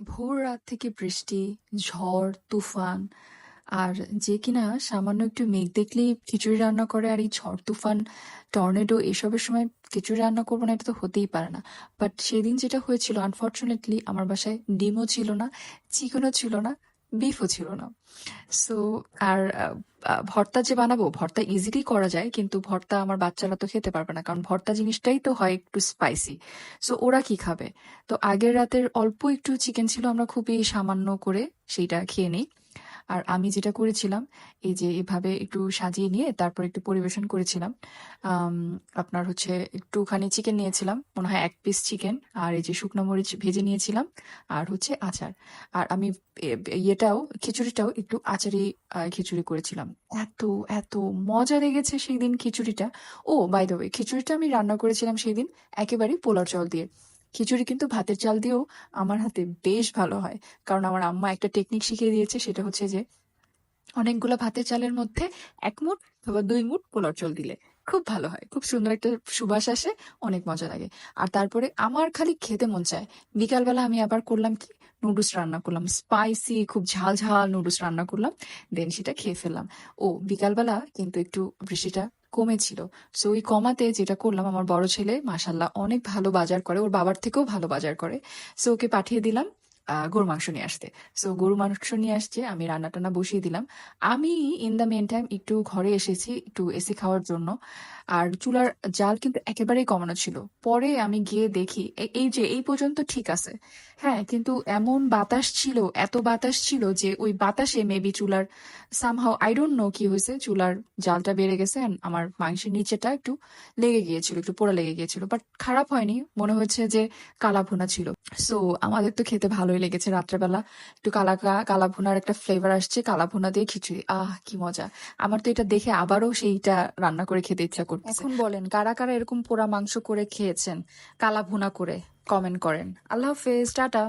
ভোর রাত থেকে বৃষ্টি, ঝড়, তুফান। আর যে কিনা সামান্য একটু মেঘ দেখলেই খিচুড়ি রান্না করে আর এই ঝড় তুফান টর্নেডো এসবের সময় খিচুড়ি রান্না করব না এটা তো হতেই পারে না। বাট সেদিন যেটা হয়েছিল আনফর্চুনেটলি আমার বাসায় ডিমও ছিল না চিকেনও ছিল না। বিফও ছিল না। সো আর ভর্তা যে বানাবো, ভর্তা ইজিলি করা যায়, কিন্তু ভর্তা আমার বাচ্চারা তো খেতে পারবে না, কারণ ভর্তা জিনিসটাই তো হয় একটু স্পাইসি সো ওরা কি খাবে? তো আগের রাতের অল্প একটু চিকেন ছিল, আমরা খুবই সামান্য করে সেইটা খেয়ে নিই। আর আমি যেটা করেছিলাম, এই যে এভাবে একটু সাজিয়ে নিয়ে তারপর একটু পরিবেশন করেছিলাম আপনার হচ্ছে একটুখানি চিকেন নিয়েছিলাম, মনে হয় এক পিস চিকেন আর এই যে শুকনো মরিচ ভেজে নিয়েছিলাম, আর হচ্ছে আচার। আর আমি ইয়েটাও, খিচুড়িটাও একটু আচারি খিচুড়ি করেছিলাম। এত এত মজা লেগেছে সেই দিন খিচুড়িটা। ও বাই দ্য খিচুড়িটা আমি রান্না করেছিলাম সেই দিন একেবারেই পোলার চাল দিয়ে। খিচুড়ি কিন্তু ভাতের চাল দিয়েও আমার হাতে বেশ ভালো হয়। কারণ আমার আম্মা একটা টেকনিক শিখিয়ে দিয়েছে, সেটা হচ্ছে যে অনেকগুলো ভাতের চালের মধ্যে এক মুঠ অথবা দুই মুঠ পোলার চাল দিলে খুব ভালো হয়। খুব সুন্দর একটা সুবাস আসে, অনেক মজা লাগে। আর তারপরে আমার খালি খেতে মন চায়। বিকালবেলা আমি আবার করলাম কি? নুডলস রান্না করলাম। স্পাইসি, খুব ঝাল ঝাল নুডলস রান্না করলাম, দেন সেটা খেয়ে ফেললাম। ও, বিকালবেলা কিন্তু একটু বৃষ্টিটা কমেছিল। সো ওই কমাতে যেটা করলাম, আমার বড় ছেলে মাসাল্লাহ অনেক ভালো বাজার করে, ওর বাবার থেকেও ভালো বাজার করে। সো ওকে পাঠিয়ে দিলাম। গরু মাংস নিয়ে আসতে। সো গরু মাংস নিয়ে আসছে, আমি রান্না টান্না বসিয়ে দিলাম। আমি ইন দ্য মেন টাইম একটু ঘরে এসেছি, একটু এসি খাওয়ার জন্য। আর চুলার জাল কিন্তু একেবারেই কমানো ছিল। পরে আমি গিয়ে দেখি এই যে, এই পর্যন্ত ঠিক আছে। হ্যাঁ কিন্তু এমন বাতাস ছিল, এত বাতাস ছিল যে, ওই বাতাসে মেবি চুলার সামহাও আই ডোন্ট নো কি হয়েছে, চুলার জালটা বেড়ে গেছে আমার মাংসের নিচেটা একটু লেগে গিয়েছিল, একটু পোড়া লেগে গিয়েছিল। বাট খারাপ হয়নি, মনে হচ্ছে যে কালা ভুনা ছিল। সো আমাদের তো খেতে ভালোই লেগেছে রাত্রেবেলা। একটু কালা কালা ভুনার একটা ফ্লেভার আসছে, কালা ভুনা দিয়ে খিচুড়ি। আহ, কি মজা। আমার তো এটা দেখে আবারও সেইটা রান্না করে খেতে ইচ্ছা করছে এখন বলেন, কারা কারা এরকম পোড়া মাংস করে খেয়েছেন? কালা ভুনা করে কমেন্ট করেন। আল্লাহ হাফেজ, টাটা।